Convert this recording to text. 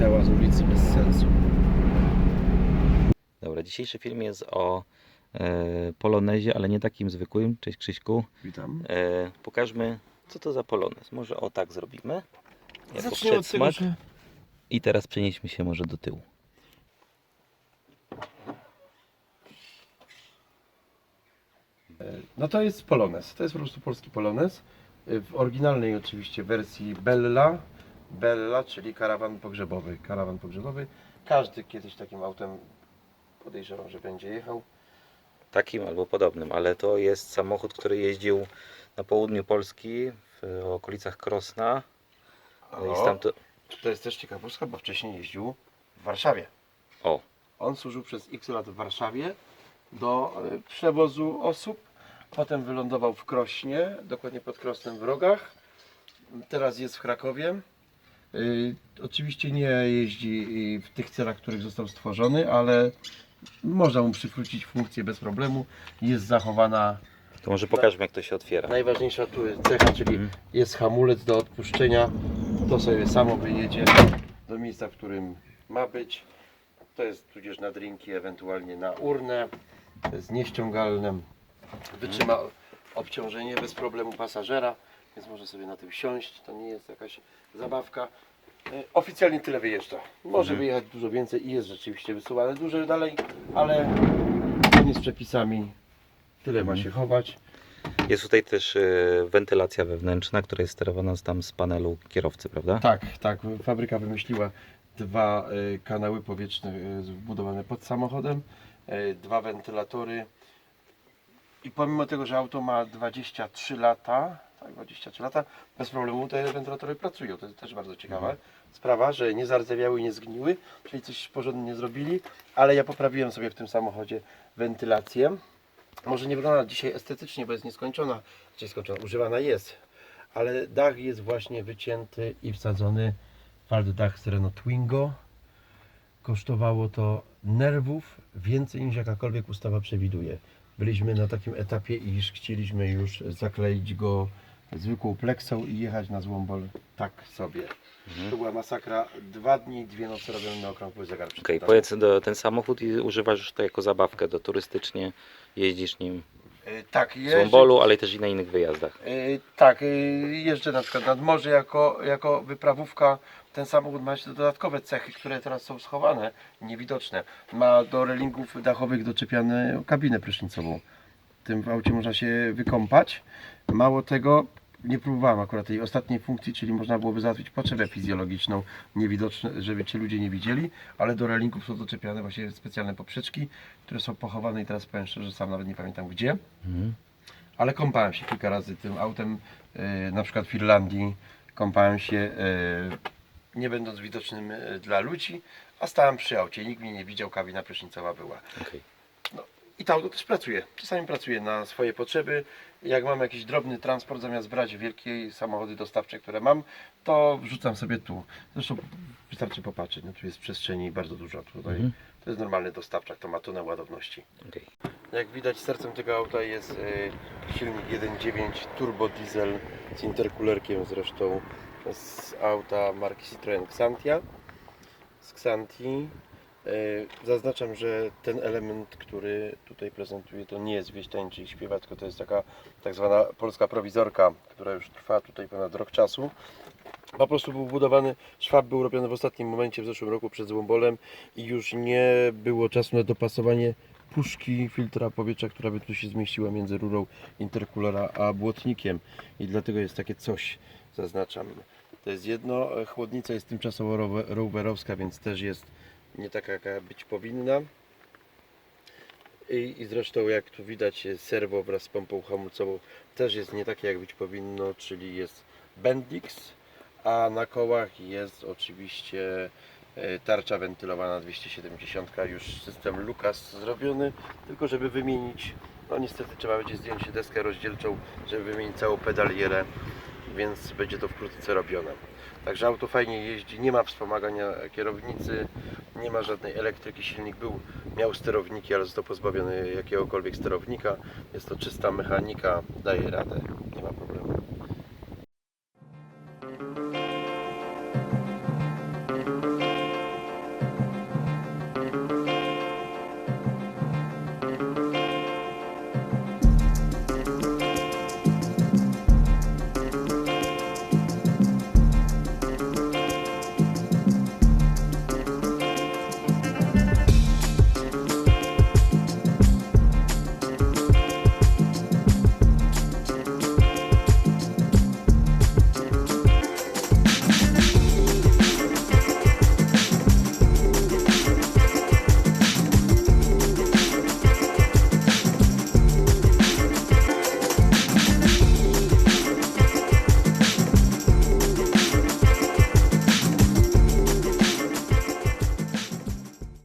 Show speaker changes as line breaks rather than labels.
ciała z ulicy bez sensu.
Dobra, dzisiejszy film jest o e, polonezie, ale nie takim zwykłym. Cześć Krzyśku.
Witam.
E, pokażmy, co to za polonez. Może o tak zrobimy. Jako
Zacznijmy od tego, że
I teraz przenieśmy się może do tyłu.
No to jest Polonez. To jest po prostu polski Polonez. W oryginalnej oczywiście wersji Bella. Bella, czyli karawan pogrzebowy. Karawan pogrzebowy. Każdy kiedyś takim autem podejrzewam, że będzie jechał.
Takim albo podobnym, ale to jest samochód, który jeździł na południu Polski, w okolicach Krosna. No I stamtąd...
To jest też ciekawostka, bo wcześniej jeździł w Warszawie.
O,
On służył przez x lat w Warszawie do e, przewozu osób. Potem wylądował w Krośnie, dokładnie pod Krosnem w Rogach. Teraz jest w Krakowie. Y, oczywiście nie jeździ y, w tych celach, w których został stworzony, ale można mu przywrócić funkcję bez problemu. Jest zachowana
to może pokażmy jak to się otwiera.
najważniejsza tu jest cecha, czyli
Mhm.
jest hamulec do odpuszczenia. To sobie samo wyjedzie do miejsca, w którym ma być. To jest tudzież na drinki, ewentualnie na urnę. To jest nieściągalne. Wytrzyma obciążenie bez problemu pasażera, więc może sobie na tym siąść. To nie jest jakaś zabawka. E, Oficjalnie tyle wyjeżdża. Może
Mhm.
wyjechać dużo więcej i jest rzeczywiście wysuwane dużo dalej, ale zgodnie z przepisami tyle ma się chować.
Jest tutaj też e, wentylacja wewnętrzna, która jest sterowana z- tam z panelu kierowcy, prawda?
Tak, tak. Fabryka wymyśliła dwa y, kanały powietrzne y, wbudowane pod samochodem, y, dwa wentylatory. I pomimo tego, że auto ma 23 lata, tak, 23 lata, bez problemu te wentylatory pracują. To jest też bardzo ciekawa sprawa, że nie zardzewiały, nie zgniły, czyli coś porządnie nie zrobili, ale ja poprawiłem sobie w tym samochodzie wentylację. Może nie wygląda dzisiaj estetycznie, bo jest nieskończona, czy skończona, używana jest, ale dach jest właśnie wycięty i wsadzony fald dach z Renault Twingo. Kosztowało to nerwów więcej niż jakakolwiek ustawa przewiduje. Byliśmy na takim etapie, iż chcieliśmy już zakleić go zwykłą pleksą i jechać na Złombol tak sobie. To była masakra. Dwa dni, dwie noce robione na okrągły zegar.
Okej,
tym
powiedz do, ten samochód i używasz już to jako zabawkę, do turystycznie jeździsz nim
Tak,
w
jeżdżę,
Złombolu, ale też i na innych wyjazdach.
y, tak, y, jeżdżę na przykład nad morze jako, jako wyprawówka. Ten samochód ma jeszcze dodatkowe cechy, które teraz są schowane, niewidoczne. Ma do relingów dachowych doczepiane kabinę prysznicową. W tym w aucie można się wykąpać. Mało tego, nie próbowałem akurat tej ostatniej funkcji, czyli można byłoby załatwić potrzebę fizjologiczną, niewidoczne, żeby ci ludzie nie widzieli, ale do relingów są doczepiane właśnie specjalne poprzeczki, które są pochowane i teraz powiem szczerze, sam nawet nie pamiętam gdzie.
Mhm.
Ale kąpałem się kilka razy tym autem, e, na przykład w Irlandii. Kąpałem się e, nie będąc widocznym e, dla ludzi, a stałem przy aucie. Nikt mnie nie widział, kabina prysznicowa była.
Okej.
I to auto też pracuje. Czasami pracuje na swoje potrzeby. Jak mam jakiś drobny transport, zamiast brać wielkie samochody dostawcze, które mam, to wrzucam sobie tu. Zresztą wystarczy popatrzeć, no tu jest przestrzeni bardzo dużo. Tutaj
Mhm.
To jest normalny dostawczak, to ma tonę ładowności.
Okej.
Jak widać sercem tego auta jest e, silnik 1.9 turbo diesel z interkulerkiem zresztą z auta marki Citroen Xantia. Z Xanti. E, Zaznaczam, że ten element, który tutaj prezentuję, to nie jest wieś tańczy i śpiewa, tylko to jest taka tak zwana polska prowizorka, która już trwa tutaj ponad rok czasu. Po prostu był budowany, szwab był robiony w ostatnim momencie w zeszłym roku przed Złombolem i już nie było czasu na dopasowanie puszki filtra powietrza, która by tu się zmieściła między rurą interkulera a błotnikiem i dlatego jest takie coś, zaznaczam. To jest jedno, chłodnica jest tymczasowo rowe- rowerowska, więc też jest nie taka jaka być powinna. I, I zresztą jak tu widać serwo wraz z pompą hamulcową też jest nie takie jak być powinno, czyli jest Bendix, a na kołach jest oczywiście e, tarcza wentylowana 270, już system Lucas zrobiony, tylko żeby wymienić, no niestety trzeba będzie zdjąć deskę rozdzielczą, żeby wymienić całą pedalierę, więc będzie to wkrótce robione. Także auto fajnie jeździ, nie ma wspomagania kierownicy, nie ma żadnej elektryki, silnik był, miał sterowniki, ale został pozbawiony jakiegokolwiek sterownika. Jest to czysta mechanika, daje radę, nie ma problemu.